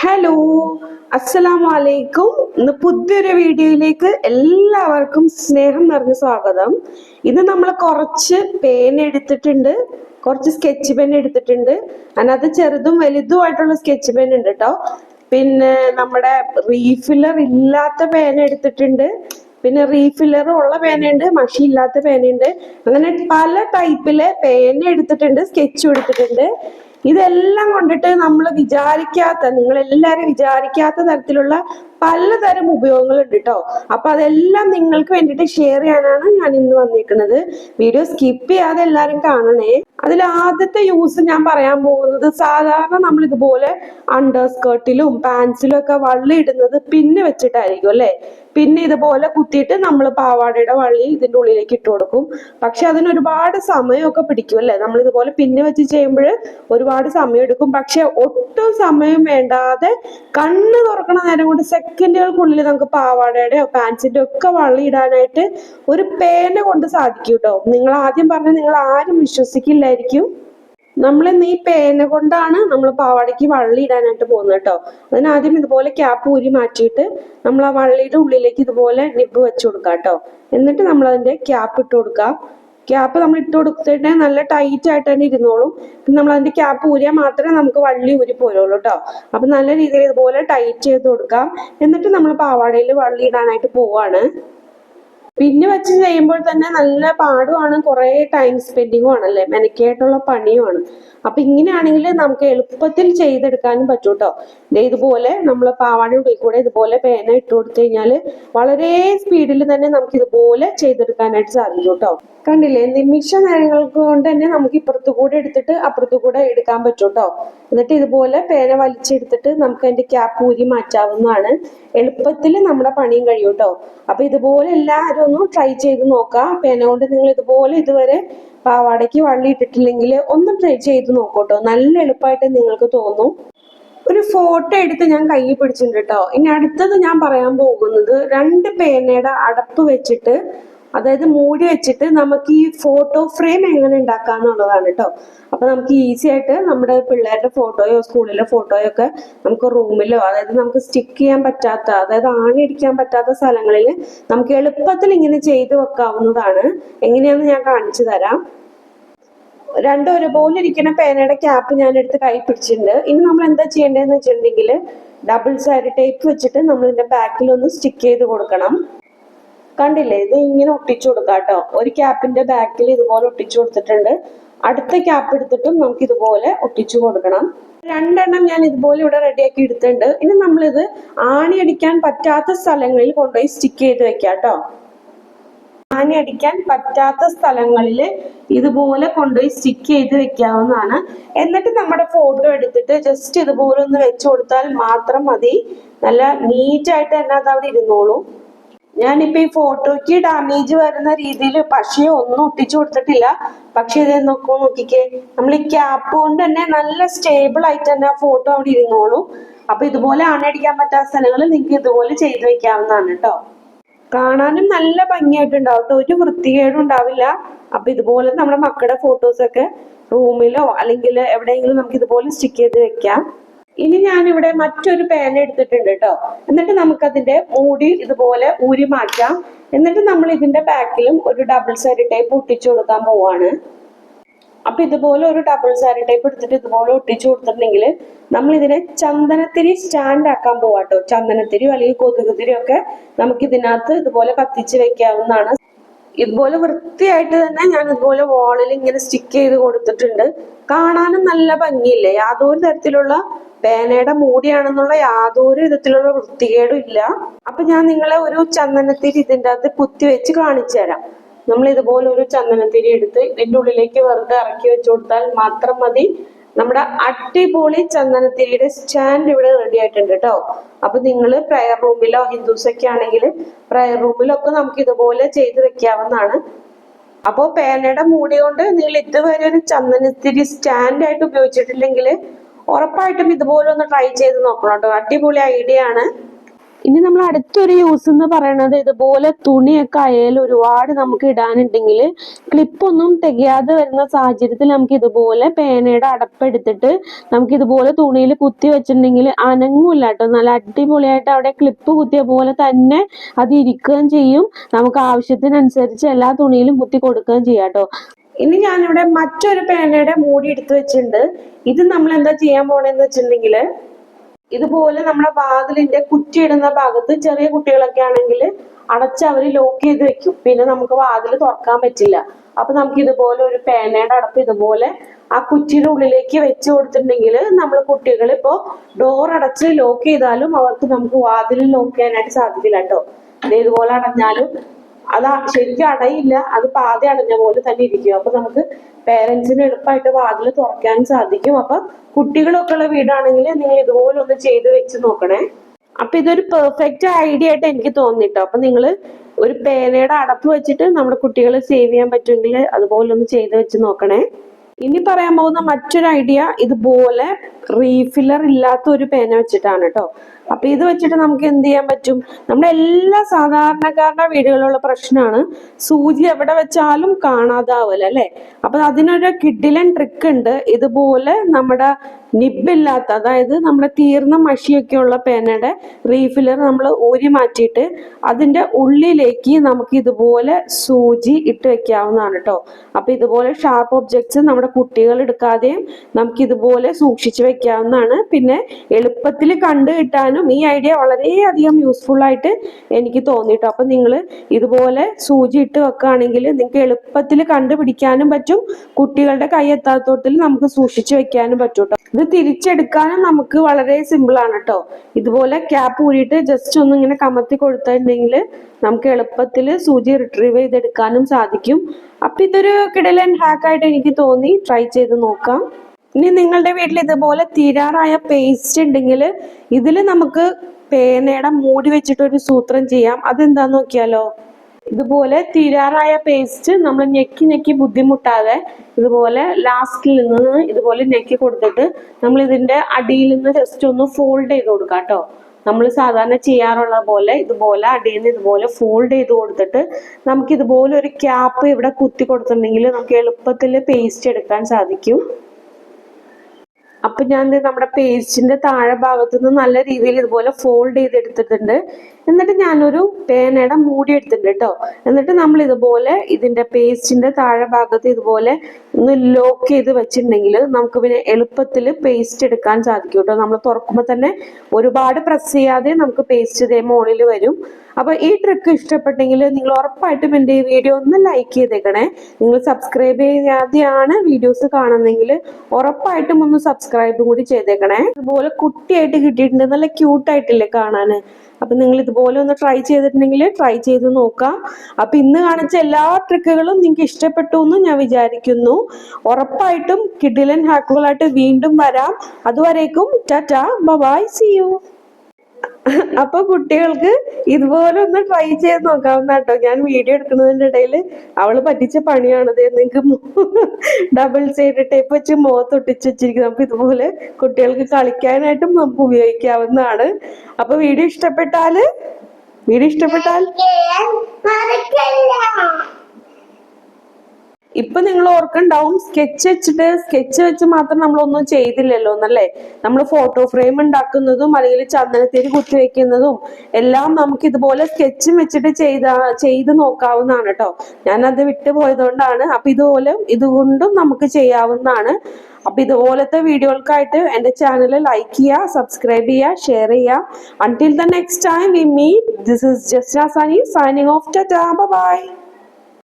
Hello അസ്സലാമു അലൈക്കും ഇന്ന് പുതിയൊരു വീഡിയോയിലേക്ക് എല്ലാവർക്കും സ്നേഹം നിറഞ്ഞ സ്വാഗതം. ഇന്ന് നമ്മൾ കുറച്ച് പേൻ എടുത്തിട്ടുണ്ട്. കുറച്ച് സ്കെച്ച് പെൻ എടുത്തിട്ടുണ്ട്. അതിനകത്ത് ചെറുതും വലുതുമായിട്ടുള്ള സ്കെച്ച് പെൻ ഉണ്ട് കേട്ടോ പിന്നെ നമ്മുടെ റീഫില്ലർ ഇല്ലാത്ത പേന എടുത്തിട്ടുണ്ട്. പിന്നെ റീഫില്ലർ ഉള്ള പേനയുണ്ട് മഷി ഇല്ലാത്ത പേനയുണ്ട് അങ്ങനെ പല ടൈപ്പിലെ പേന എടുത്തിട്ടുണ്ട് സ്കെച്ചും എടുത്തിട്ടുണ്ട്. ഇതെല്ലാം കൊണ്ടിട്ട് നമ്മൾ വിചാരിക്കാത്ത നിങ്ങൾ എല്ലാവരും വിചാരിക്കാത്ത തരത്തിലുള്ള പലതരം ഉപയോഗങ്ങളുണ്ട് കേട്ടോ അപ്പൊ അതെല്ലാം നിങ്ങൾക്ക് വേണ്ടിയിട്ട് ഷെയർ ചെയ്യാനാണ് ഞാൻ ഇന്ന് വന്നിരിക്കുന്നത് വീഡിയോ സ്കിപ്പ് ചെയ്യാതെ എല്ലാവരും കാണണേ. അതിൽ ആദ്യത്തെ യൂസ് ഞാൻ പറയാൻ പോകുന്നത് സാധാരണ നമ്മൾ ഇതുപോലെ അണ്ടർ സ്കേർട്ടിലും പാൻസിലും ഒക്കെ വള്ളി ഇടുന്നത് പിന്നെ വെച്ചിട്ടായിരിക്കും അല്ലെ? പിന്നെ ഇതുപോലെ കുത്തിയിട്ട് നമ്മൾ പാവാടയുടെ വള്ളി ഇതിന്റെ ഉള്ളിലേക്ക് ഇട്ട് കൊടുക്കും. പക്ഷെ അതിന് ഒരുപാട് സമയമൊക്കെ പിടിക്കും അല്ലെ? നമ്മൾ ഇതുപോലെ പിന്നെ വെച്ച് ചെയ്യുമ്പോൾ ഒരുപാട് സമയം എടുക്കും. പക്ഷെ ഒട്ടും സമയം വേണ്ടാതെ കണ്ണ് തുറക്കണ നേരം കൊണ്ട് സെക്കൻഡുകൾക്കുള്ളിൽ നമുക്ക് പാവാടയുടെയോ പാൻസിന്റെ ഒക്കെ വള്ളി ഇടാനായിട്ട് ഒരു പേന കൊണ്ട് സാധിക്കും കേട്ടോ നിങ്ങൾ ആദ്യം പറഞ്ഞ നിങ്ങൾ ആരും വിശ്വസിക്കില്ലായിരിക്കും. നമ്മൾ ഈ പേന കൊണ്ടാണ് നമ്മൾ പാവാടയ്ക്ക് വള്ളി ഇടാനായിട്ട് പോകുന്നത് കേട്ടോ. അതിനാദ്യം ഇതുപോലെ ക്യാപ്പ് ഊരി മാറ്റിയിട്ട് നമ്മൾ ആ വള്ളിയുടെ ഉള്ളിലേക്ക് ഇതുപോലെ നിബ് വെച്ച് കൊടുക്കാം കേട്ടോ. എന്നിട്ട് നമ്മൾ അതിന്റെ ക്യാപ്പ് ഇട്ട് കൊടുക്കാം. ക്യാപ്പ് നമ്മൾ ഇട്ട് കൊടുത്തിട്ട് നല്ല ടൈറ്റ് ആയിട്ട് തന്നെ ഇരുന്നോളും. നമ്മൾ അതിന്റെ ക്യാപ്പ് ഊരിയാൽ മാത്രമേ നമുക്ക് വള്ളി ഊരി പോരുള്ളൂ കേട്ടോ അപ്പൊ നല്ല രീതിയിൽ ഇതുപോലെ ടൈറ്റ് ചെയ്ത് കൊടുക്കാം. എന്നിട്ട് നമ്മൾ പാവാടയിൽ വള്ളി ഇടാനായിട്ട് പോവാണ്. പിന്നെ വെച്ച് ചെയ്യുമ്പോൾ തന്നെ നല്ല പാടുമാണ് കുറേ ടൈം സ്പെൻഡിങ്ങും ആണല്ലേ? മെനക്കായിട്ടുള്ള പണിയുമാണ് അപ്പൊ ഇങ്ങനെയാണെങ്കിൽ നമുക്ക് എളുപ്പത്തിൽ ചെയ്തെടുക്കാനും പറ്റും കേട്ടോ ഇതുപോലെ നമ്മൾ ഉള്ളിൽ കൂടെ ഇതുപോലെ പേന ഇട്ട് കൊടുത്തു കഴിഞ്ഞാൽ വളരെ സ്പീഡിൽ തന്നെ നമുക്ക് ഇതുപോലെ ചെയ്തെടുക്കാനായിട്ട് സാധിക്കും കേട്ടോ. കണ്ടില്ലേ? നിമിഷ നേരങ്ങൾക്ക് കൊണ്ട് തന്നെ നമുക്ക് ഇപ്പുറത്തു കൂടെ എടുത്തിട്ട് അപ്പുറത്തു കൂടെ എടുക്കാൻ പറ്റും കേട്ടോ. എന്നിട്ട് ഇതുപോലെ പേന വലിച്ചെടുത്തിട്ട് നമുക്ക് അതിന്റെ ക്യാപ്പ് ഊരി മാറ്റാവുന്നതാണ്. എളുപ്പത്തിൽ നമ്മുടെ പണിയും കഴിയും കേട്ടോ. അപ്പൊ ഇതുപോലെ എല്ലാവരും ഒന്ന് ട്രൈ ചെയ്ത് നോക്കാം. പേന കൊണ്ട് നിങ്ങൾ ഇതുപോലെ ഇതുവരെ പാവാടയ്ക്ക് വള്ളി ഇട്ടിട്ടില്ലെങ്കിൽ ഒന്ന് ട്രൈ ചെയ്ത് നോക്കൂട്ടോ. നല്ല എളുപ്പമായിട്ട് നിങ്ങൾക്ക് തോന്നും. ഒരു ഫോട്ടോ എടുത്ത് ഞാൻ കയ്യിൽ പിടിച്ചിട്ടുണ്ട് കേട്ടോ ഇനി അടുത്തത് ഞാൻ പറയാൻ പോകുന്നത് രണ്ട് പേനയുടെ അടപ്പ് വെച്ചിട്ട് അതായത് മൂടി വെച്ചിട്ട് നമുക്ക് ഈ ഫോട്ടോ ഫ്രെയിം എങ്ങനെ ഉണ്ടാക്കാം എന്നുള്ളതാണ് കേട്ടോ അപ്പൊ നമുക്ക് ഈസി ആയിട്ട് നമ്മുടെ പിള്ളേരുടെ ഫോട്ടോയോ സ്കൂളിലെ ഫോട്ടോയോ ഒക്കെ നമുക്ക് റൂമിലോ അതായത് നമുക്ക് സ്റ്റിക്ക് ചെയ്യാൻ പറ്റാത്ത അതായത് ആണി അടിക്കാൻ പറ്റാത്ത സ്ഥലങ്ങളിൽ നമുക്ക് എളുപ്പത്തിൽ ഇങ്ങനെ ചെയ്ത് വെക്കാവുന്നതാണ്. എങ്ങനെയാന്ന് ഞാൻ കാണിച്ചു തരാം. രണ്ടും ഒരുപോലെ ഇരിക്കുന്ന പേനയുടെ ക്യാപ്പ് ഞാൻ എടുത്ത് കൈ പിടിച്ചിട്ടുണ്ട്. ഇനി നമ്മൾ എന്താ ചെയ്യേണ്ടതെന്ന് വെച്ചിട്ടുണ്ടെങ്കിൽ ഡബിൾ സൈഡ് ടേപ്പ് വെച്ചിട്ട് നമ്മൾ ഇതിന്റെ ബാക്കിൽ ഒന്ന് സ്റ്റിക്ക് ചെയ്ത് കൊടുക്കണം. കണ്ടില്ലേ? ഇത് ഇങ്ങനെ ഒട്ടിച്ചു കൊടുക്കാം കേട്ടോ ഒരു ക്യാപ്പിന്റെ ബാക്കിൽ ഇതുപോലെ ഒട്ടിച്ചു കൊടുത്തിട്ടുണ്ട്. അടുത്ത ക്യാപ്പ് എടുത്തിട്ടും നമുക്ക് ഇതുപോലെ ഒട്ടിച്ചു കൊടുക്കണം. രണ്ടെണ്ണം ഞാൻ ഇതുപോലെ ഇവിടെ റെഡിയാക്കി എടുത്തിട്ടുണ്ട്. ഇനി നമ്മളിത് ആണി അടിക്കാൻ പറ്റാത്ത സ്ഥലങ്ങളിൽ കൊണ്ടുപോയി സ്റ്റിക്ക് ചെയ്ത് വെക്കാം കേട്ടോ ആണി അടിക്കാൻ പറ്റാത്ത സ്ഥലങ്ങളിൽ ഇതുപോലെ കൊണ്ടുപോയി സ്റ്റിക്ക് ചെയ്ത് വെക്കാവുന്നതാണ്. എന്നിട്ട് നമ്മുടെ ഫോട്ടോ എടുത്തിട്ട് ജസ്റ്റ് ഇതുപോലെ ഒന്ന് വെച്ചു കൊടുത്താൽ മാത്രം മതി. നല്ല നീറ്റായിട്ട് തന്നെ അത് അവിടെ ഇരുന്നോളൂ. ഞാനിപ്പോ ഈ ഫോട്ടോയ്ക്ക് ഡാമേജ് വരുന്ന രീതിയിൽ പക്ഷേ ഒന്നും ഒട്ടിച്ചു കൊടുത്തിട്ടില്ല. പക്ഷെ ഇത് നോക്കൂ നോക്കിക്കേ. നമ്മൾ ഈ ക്യാപ്പ് കൊണ്ട് തന്നെ നല്ല സ്റ്റേബിൾ ആയിട്ട് തന്നെ ഫോട്ടോ അവിടെ ഇരുന്നോളൂ. അപ്പൊ ഇതുപോലെ അണയടിക്കാൻ പറ്റാത്ത സ്ഥലങ്ങളിൽ നിങ്ങൾക്ക് ഇതുപോലെ ചെയ്തു വെക്കാവുന്നതാണ് കേട്ടോ കാണാനും നല്ല ഭംഗിയായിട്ടുണ്ടാവും കേട്ടോ ഒരു വൃത്തികേടും ഉണ്ടാവില്ല. അപ്പൊ ഇതുപോലെ നമ്മുടെ മക്കളുടെ ഫോട്ടോസ് ഒക്കെ റൂമിലോ അല്ലെങ്കിൽ എവിടെയെങ്കിലും നമുക്ക് ഇതുപോലെ സ്റ്റിക്ക് ചെയ്ത് വെക്കാം. ഇനി ഞാൻ ഇവിടെ മറ്റൊരു പേന എടുത്തിട്ടുണ്ട് കേട്ടോ എന്നിട്ട് നമുക്ക് അതിന്റെ മൂടി ഇതുപോലെ ഊരി മാറ്റാം. എന്നിട്ട് നമ്മൾ ഇതിന്റെ ബാക്കിലും ഒരു ഡബിൾ സൈഡ് ടൈപ്പ് ഒട്ടിച്ചു കൊടുക്കാൻ പോവാണ്. അപ്പൊ ഇതുപോലെ ഒരു ഡബിൾ സാരി ടൈപ്പ് എടുത്തിട്ട് ഇതുപോലെ ഒട്ടിച്ചു കൊടുത്തിട്ടുണ്ടെങ്കിൽ നമ്മൾ ഇതിനെ ചന്ദനത്തിരി സ്റ്റാൻഡ് ആക്കാൻ പോവാട്ടോ ചന്ദനത്തിരിയോ അല്ലെങ്കിൽ കൊതുകുതിരിയോ ഒക്കെ നമുക്ക് ഇതിനകത്ത് ഇതുപോലെ കത്തിച്ച് വെക്കാവുന്നതാണ്. ഇതുപോലെ വൃത്തിയായിട്ട് തന്നെ ഞാൻ ഇതുപോലെ വാളിൽ ഇങ്ങനെ സ്റ്റിക്ക് ചെയ്ത് കൊടുത്തിട്ടുണ്ട്. കാണാനും നല്ല ഭംഗിയില്ലേ? യാതൊരു തരത്തിലുള്ള പേനയുടെ മൂടിയാണെന്നുള്ള യാതൊരു വിധത്തിലുള്ള വൃത്തികേടും ഇല്ല. അപ്പൊ ഞാൻ നിങ്ങളെ ഒരു ചന്ദനത്തിരി ഇതിന്റെ അകത്ത് കുത്തി വെച്ച് കാണിച്ചു തരാം. നമ്മൾ ഇതുപോലെ ഒരു ചന്ദനത്തിരി എടുത്ത് ഇതിന്റെ ഉള്ളിലേക്ക് വെറുതെ ഇറക്കി വെച്ചു കൊടുത്താൽ മാത്രം മതി. നമ്മുടെ അടിപൊളി ചന്ദനത്തിരിയുടെ സ്റ്റാൻഡ് ഇവിടെ റെഡി ആയിട്ടുണ്ട് കേട്ടോ അപ്പൊ നിങ്ങൾ പ്രയർ റൂമിലോ ഹിന്ദുസൊക്കെ ആണെങ്കിൽ പ്രയർ റൂമിലൊക്കെ നമുക്ക് ഇതുപോലെ ചെയ്ത് വെക്കാവുന്നതാണ്. അപ്പോൾ പേനയുടെ മൂടി കൊണ്ട് നിങ്ങൾ ഇതുവരെ ഒരു ചന്ദനത്തിരി സ്റ്റാൻഡ് ആയിട്ട് ഉപയോഗിച്ചിട്ടില്ലെങ്കിൽ ഉറപ്പായിട്ടും ഇതുപോലെ ഒന്ന് ട്രൈ ചെയ്ത് നോക്കണം കേട്ടോ അടിപൊളി ഐഡിയ ആണ്. ഇനി നമ്മൾ അടുത്തൊരു യൂസ് എന്ന് പറയുന്നത് ഇതുപോലെ തുണിയൊക്കെ അയൽ ഒരുപാട് നമുക്ക് ഇടാനുണ്ടെങ്കിൽ ക്ലിപ്പൊന്നും തികയാതെ വരുന്ന സാഹചര്യത്തിൽ നമുക്ക് ഇതുപോലെ പേനയുടെ അടപ്പെടുത്തിട്ട് നമുക്ക് ഇതുപോലെ തുണിയിൽ കുത്തി വെച്ചിട്ടുണ്ടെങ്കിൽ അനങ്ങൂല കേട്ടോ. നല്ല അടിപൊളിയായിട്ട് അവിടെ ക്ലിപ്പ് കുത്തിയ പോലെ തന്നെ അത് ഇരിക്കുകയും ചെയ്യും. നമുക്ക് ആവശ്യത്തിനനുസരിച്ച് എല്ലാ തുണിയിലും കുത്തി കൊടുക്കുകയും ചെയ്യാം കേട്ടോ. ഇനി ഞാനിവിടെ മറ്റൊരു പേനയുടെ മൂടി എടുത്തു വെച്ചിട്ടുണ്ട്. ഇത് നമ്മൾ എന്താ ചെയ്യാൻ പോണെന്ന് വെച്ചിട്ടുണ്ടെങ്കിൽ ഇതുപോലെ നമ്മുടെ വാതിലിന്റെ കുറ്റിയിടുന്ന ഭാഗത്ത് ചെറിയ കുട്ടികളൊക്കെ ആണെങ്കിൽ അടച്ച് അവർ ലോക്ക് ചെയ്ത് വെക്കും. പിന്നെ നമുക്ക് വാതിൽ തുറക്കാൻ പറ്റില്ല. അപ്പൊ നമുക്ക് ഇതുപോലെ ഒരു പേനയുടെ അടപ്പ് ഇതുപോലെ ആ കുറ്റിയുടെ ഉള്ളിലേക്ക് വെച്ച് കൊടുത്തിട്ടുണ്ടെങ്കിൽ നമ്മൾ കുട്ടികൾ ഇപ്പോ ഡോർ അടച്ച് ലോക്ക് ചെയ്താലും അവർക്ക് നമുക്ക് വാതിൽ ലോക്ക് ചെയ്യാനായിട്ട് സാധിക്കില്ല കേട്ടോ. ഇതുപോലെ അടഞ്ഞാലും അത് ശരിക്കും അടയില്ല. അത് പാതി അടഞ്ഞ പോലെ തന്നെ ഇരിക്കും. അപ്പൊ നമുക്ക് പേരൻസിന് എളുപ്പമായിട്ട് വാതിൽ തുറക്കാൻ സാധിക്കും. അപ്പൊ കുട്ടികളൊക്കെ ഉള്ള വീടാണെങ്കിൽ നിങ്ങൾ ഇതുപോലെ ഒന്ന് ചെയ്ത് വെച്ച് നോക്കണേ. അപ്പൊ ഇതൊരു പെർഫെക്റ്റ് ഐഡിയ ആയിട്ട് എനിക്ക് തോന്നിട്ടോ. അപ്പൊ നിങ്ങൾ ഒരു പേനയുടെ അടപ്പ് വെച്ചിട്ട് നമ്മുടെ കുട്ടികളെ സേവ് ചെയ്യാൻ പറ്റുമെങ്കിൽ അതുപോലെ ഒന്ന് ചെയ്ത് വെച്ച് നോക്കണേ. ഇനി പറയാൻ പോകുന്ന മറ്റൊരു ഐഡിയ ഇതുപോലെ റീഫില്ലർ ഇല്ലാത്ത ഒരു പേന വെച്ചിട്ടാണ് കേട്ടോ അപ്പൊ ഇത് വെച്ചിട്ട് നമുക്ക് എന്ത് ചെയ്യാൻ പറ്റും? നമ്മുടെ എല്ലാ സാധാരണക്കാരുടെ വീടുകളിലുള്ള പ്രശ്നമാണ് സൂചി എവിടെ വെച്ചാലും കാണാതാവില്ല അല്ലെ? അപ്പൊ അതിനൊരു കിഡിലൻ ട്രിക്ക് ഉണ്ട്. ഇതുപോലെ നമ്മുടെ നിബില്ലാത്ത അതായത് നമ്മുടെ തീർന്ന മഷിയൊക്കെ ഉള്ള പേനയുടെ റീഫില്ലർ നമ്മൾ ഊരി മാറ്റിയിട്ട് അതിന്റെ ഉള്ളിലേക്ക് നമുക്ക് ഇതുപോലെ സൂചി ഇട്ട് വെക്കാവുന്നതാണ് കേട്ടോ അപ്പൊ ഇതുപോലെ ഷാർപ്പ് ഒബ്ജക്ട്സ് നമ്മുടെ കുട്ടികൾ എടുക്കാതെയും നമുക്ക് ഇതുപോലെ സൂക്ഷിച്ചു വെക്കാവുന്നതാണ് പിന്നെ എളുപ്പത്തിൽ കണ്ടു കിട്ടാനും ഈ ഐഡിയ വളരെയധികം യൂസ്ഫുൾ ആയിട്ട് എനിക്ക് തോന്നിട്ടോ അപ്പം നിങ്ങൾ ഇതുപോലെ സൂചി ഇട്ട് വെക്കുകയാണെങ്കിൽ നിങ്ങൾക്ക് എളുപ്പത്തിൽ കണ്ടുപിടിക്കാനും പറ്റും. കുട്ടികളുടെ കൈ എത്താത്തോട്ടിൽ നമുക്ക് സൂക്ഷിച്ചു വെക്കാനും പറ്റും കേട്ടോ ഇത് തിരിച്ചെടുക്കാനും നമുക്ക് വളരെ സിമ്പിൾ ആണ് കേട്ടോ ഇതുപോലെ ക്യാപ്പ് ഊരിയിട്ട് ജസ്റ്റ് ഒന്ന് ഇങ്ങനെ കമത്തി കൊടുത്തിട്ടുണ്ടെങ്കിൽ നമുക്ക് എളുപ്പത്തിൽ സൂചി റിട്രീവ് ചെയ്തെടുക്കാനും സാധിക്കും. അപ്പൊ ഇതൊരു കിടലൻ ഹാക്കായിട്ട് എനിക്ക് തോന്നി. ട്രൈ ചെയ്ത് നോക്കാം. ഇനി നിങ്ങളുടെ വീട്ടിൽ ഇതുപോലെ തീരാറായ പേസ്റ്റ് ഉണ്ടെങ്കിൽ ഇതിൽ നമുക്ക് പേനയുടെ മൂടി വെച്ചിട്ട് ഒരു സൂത്രം ചെയ്യാം. അതെന്താന്ന് നോക്കിയാലോ? ഇതുപോലെ തീരാറായ പേസ്റ്റ് നമ്മൾ ഞെക്കി ഞെക്കി ബുദ്ധിമുട്ടാതെ ഇതുപോലെ ലാസ്റ്റിൽ നിന്ന് ഇതുപോലെ ഞെക്കി കൊടുത്തിട്ട് നമ്മൾ ഇതിന്റെ അടിയിൽ നിന്ന് ജസ്റ്റ് ഒന്ന് ഫോൾഡ് ചെയ്ത് കൊടുക്കാം കേട്ടോ. നമ്മൾ സാധാരണ ചെയ്യാറുള്ള പോലെ ഇതുപോലെ അടിയിൽ നിന്ന് ഇതുപോലെ ഫോൾഡ് ചെയ്ത് കൊടുത്തിട്ട് നമുക്ക് ഇതുപോലെ ഒരു ക്യാപ്പ് ഇവിടെ കുത്തി കൊടുത്തിട്ടുണ്ടെങ്കിൽ നമുക്ക് എളുപ്പത്തിൽ പേസ്റ്റ് എടുക്കാൻ സാധിക്കും. അപ്പൊ ഞാൻ നമ്മുടെ പേജിന്റെ താഴെ ഭാഗത്തുനിന്ന് നല്ല രീതിയിൽ ഇതുപോലെ ഫോൾഡ് ചെയ്തെടുത്തിട്ടുണ്ട്. എന്നിട്ട് ഞാനൊരു പേനയുടെ മൂടി എടുത്തിട്ടുണ്ട് കേട്ടോ എന്നിട്ട് നമ്മൾ ഇതുപോലെ ഇതിന്റെ പേസ്റ്റിന്റെ താഴെ ഭാഗത്ത് ഇതുപോലെ ഒന്ന് ലോക്ക് ചെയ്ത് വെച്ചിട്ടുണ്ടെങ്കിൽ നമുക്ക് പിന്നെ എളുപ്പത്തിൽ പേസ്റ്റ് എടുക്കാൻ സാധിക്കും കേട്ടോ നമ്മൾ തുറക്കുമ്പോൾ തന്നെ ഒരുപാട് പ്രസ് ചെയ്യാതെ നമുക്ക് പേസ്റ്റ് ഇതേ മുകളിൽ വരും. അപ്പൊ ഈ ട്രിക്ക് ഇഷ്ടപ്പെട്ടെങ്കിൽ നിങ്ങൾ ഉറപ്പായിട്ടും എന്റെ ഈ വീഡിയോ ഒന്ന് ലൈക്ക് ചെയ്തേക്കണേ. നിങ്ങൾ സബ്സ്ക്രൈബ് ചെയ്യാതെയാണ് വീഡിയോസ് കാണുന്നെങ്കിൽ ഉറപ്പായിട്ടും ഒന്ന് സബ്സ്ക്രൈബും കൂടി ചെയ്തേക്കണേ. അതുപോലെ കുട്ടിയായിട്ട് കിട്ടിയിട്ടുണ്ട്. നല്ല ക്യൂട്ടായിട്ടില്ലേ കാണാൻ. അപ്പൊ നിങ്ങൾ ഇതുപോലെ ഒന്ന് ട്രൈ ചെയ്തിട്ടുണ്ടെങ്കിൽ ട്രൈ ചെയ്ത് നോക്കാം. അപ്പൊ ഇന്ന് കാണിച്ച എല്ലാ ട്രിക്കുകളും നിങ്ങൾക്ക് ഇഷ്ടപ്പെട്ടു എന്ന് ഞാൻ വിചാരിക്കുന്നു. ഉറപ്പായിട്ടും കിഡിലൻ ഹാക്കുകളായിട്ട് വീണ്ടും വരാം. അതുവരേക്കും ടാറ്റ ബൈ സി യു അപ്പൊ കുട്ടികൾക്ക് ഇതുപോലെ ഒന്ന് ട്രൈ ചെയ്ത് നോക്കാവുന്ന കേട്ടോ ഞാൻ വീഡിയോ എടുക്കുന്നതിന്റെ ഇടയിൽ അവൾ പറ്റിച്ച പണിയാണത് നിങ്ങൾക്ക് ഡബിൾ സൈഡ് ടേപ്പ് വെച്ച് മുഖത്ത് ഒട്ടിച്ച് വെച്ചിരിക്കുന്നത്. അപ്പൊ ഇതുപോലെ കുട്ടികൾക്ക് കളിക്കാനായിട്ടും നമുക്ക് ഉപയോഗിക്കാവുന്നതാണ്. അപ്പൊ വീഡിയോ ഇഷ്ടപ്പെട്ടാൽ വീഡിയോ ഇഷ്ടപ്പെട്ടാൽ ഇപ്പൊ നിങ്ങൾ ഓർക്കുണ്ടാവും സ്കെച്ച് വെച്ചിട്ട് സ്കെച്ച് വെച്ച് മാത്രം നമ്മളൊന്നും ചെയ്തില്ലല്ലോ എന്നല്ലേ? നമ്മൾ ഫോട്ടോ ഫ്രെയിം ഉണ്ടാക്കുന്നതും അല്ലെങ്കിൽ ചന്ദനത്തിരി കുത്തിവെക്കുന്നതും എല്ലാം നമുക്ക് ഇതുപോലെ സ്കെച്ചും വെച്ചിട്ട് ചെയ്ത ചെയ്ത് നോക്കാവുന്നതാണ് കേട്ടോ ഞാനത് വിട്ടുപോയതുകൊണ്ടാണ് അപ്പൊ ഇതുപോലെ ഇതുകൊണ്ടും നമുക്ക് ചെയ്യാവുന്നതാണ്. അപ്പൊ ഇതുപോലത്തെ വീഡിയോകൾക്കായിട്ട് എന്റെ ചാനൽ ലൈക്ക് ചെയ്യുക സബ്സ്ക്രൈബ് ചെയ്യുക ഷെയർ ചെയ്യുക. Until the next time we meet this is just signing off ടാ ബൈ